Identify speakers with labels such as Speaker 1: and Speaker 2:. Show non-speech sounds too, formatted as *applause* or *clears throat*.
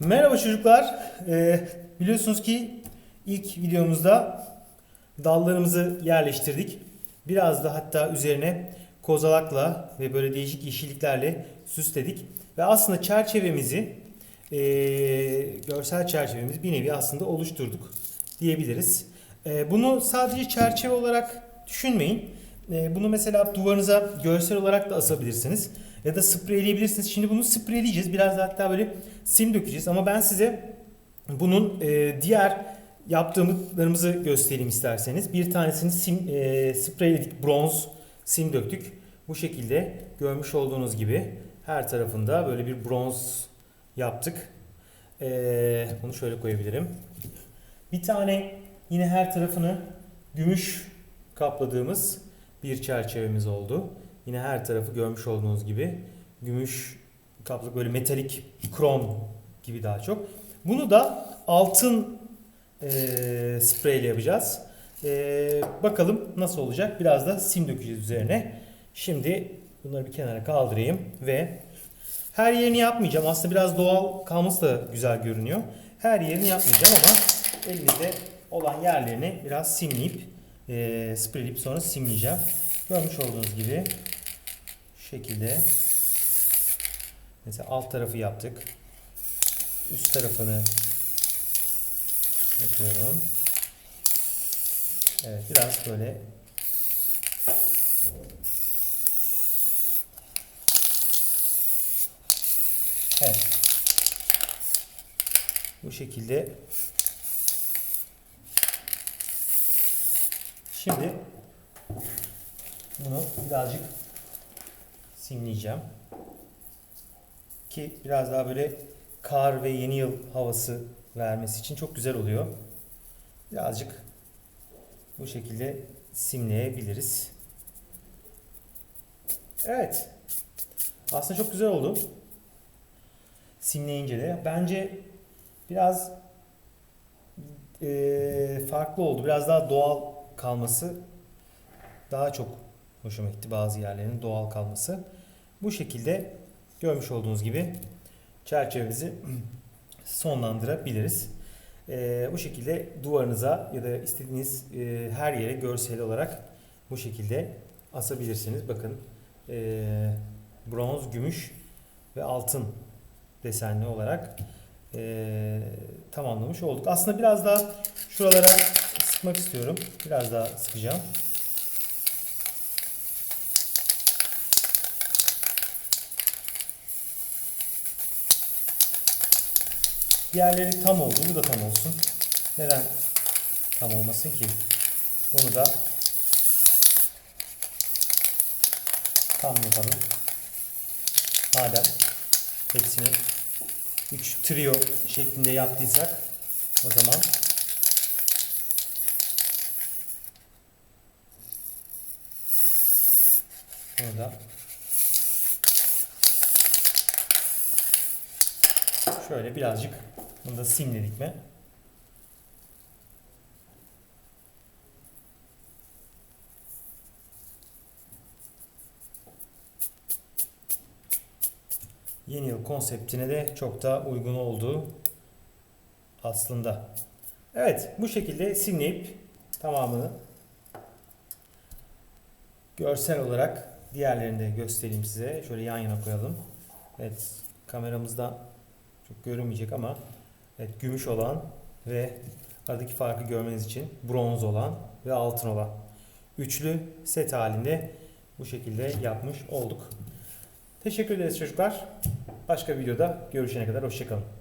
Speaker 1: Merhaba çocuklar. Ee, biliyorsunuz ki ilk videomuzda dallarımızı yerleştirdik. Biraz da hatta üzerine kozalakla ve böyle değişik yeşilliklerle süsledik. Ve aslında çerçevemizi, ee, görsel çerçevemizi bir nevi aslında oluşturduk diyebiliriz. Ee, bunu sadece çerçeve olarak düşünmeyin. Ee, bunu mesela duvarınıza görsel olarak da asabilirsiniz. Ya da spreyleyebilirsiniz. Şimdi bunu spreyleyeceğiz. Biraz hatta böyle sim dökeceğiz. Ama ben size bunun e, diğer yaptığımızlarımızı göstereyim isterseniz. Bir tanesini sim e, spreyledik. Bronz sim döktük. Bu şekilde görmüş olduğunuz gibi her tarafında böyle bir bronz yaptık. E, bunu şöyle koyabilirim. Bir tane yine her tarafını gümüş kapladığımız bir çerçevemiz oldu. Yine her tarafı görmüş olduğunuz gibi gümüş kaplı böyle metalik krom gibi daha çok. Bunu da altın e, spreyle yapacağız. E, bakalım nasıl olacak. Biraz da sim dökeceğiz üzerine. Şimdi bunları bir kenara kaldırayım ve her yerini yapmayacağım. Aslında biraz doğal kalması da güzel görünüyor. Her yerini yapmayacağım ama elimizde olan yerlerini biraz simleyip e, spreyleyip sonra simleyeceğim. Görmüş olduğunuz gibi şu şekilde mesela alt tarafı yaptık. Üst tarafını yapıyorum. Evet biraz böyle Evet. Bu şekilde Şimdi bunu birazcık simleyeceğim. Ki biraz daha böyle kar ve yeni yıl havası vermesi için çok güzel oluyor. Birazcık bu şekilde simleyebiliriz. Evet. Aslında çok güzel oldu. Simleyince de. Bence biraz eee, farklı oldu. Biraz daha doğal kalması daha çok hoşuma gitti bazı yerlerin doğal kalması. Bu şekilde görmüş olduğunuz gibi çerçevemizi *clears throat* sonlandırabiliriz. Ee, bu şekilde duvarınıza ya da istediğiniz e, her yere görsel olarak bu şekilde asabilirsiniz. Bakın e, bronz, gümüş ve altın desenli olarak e, tamamlamış olduk. Aslında biraz daha şuralara sıkmak istiyorum. Biraz daha sıkacağım. Diğerleri tam oldu. Bu da tam olsun. Neden tam olmasın ki? Bunu da tam yapalım. Madem hepsini 3 trio şeklinde yaptıysak o zaman Burada şöyle birazcık bunu da simledik mi? Yeni yıl konseptine de çok da uygun olduğu aslında. Evet bu şekilde simleyip tamamını görsel olarak diğerlerini de göstereyim size. Şöyle yan yana koyalım. Evet kameramızda çok görünmeyecek ama evet gümüş olan ve aradaki farkı görmeniz için bronz olan ve altın olan üçlü set halinde bu şekilde yapmış olduk. Teşekkür ederiz çocuklar. Başka videoda görüşene kadar hoşçakalın.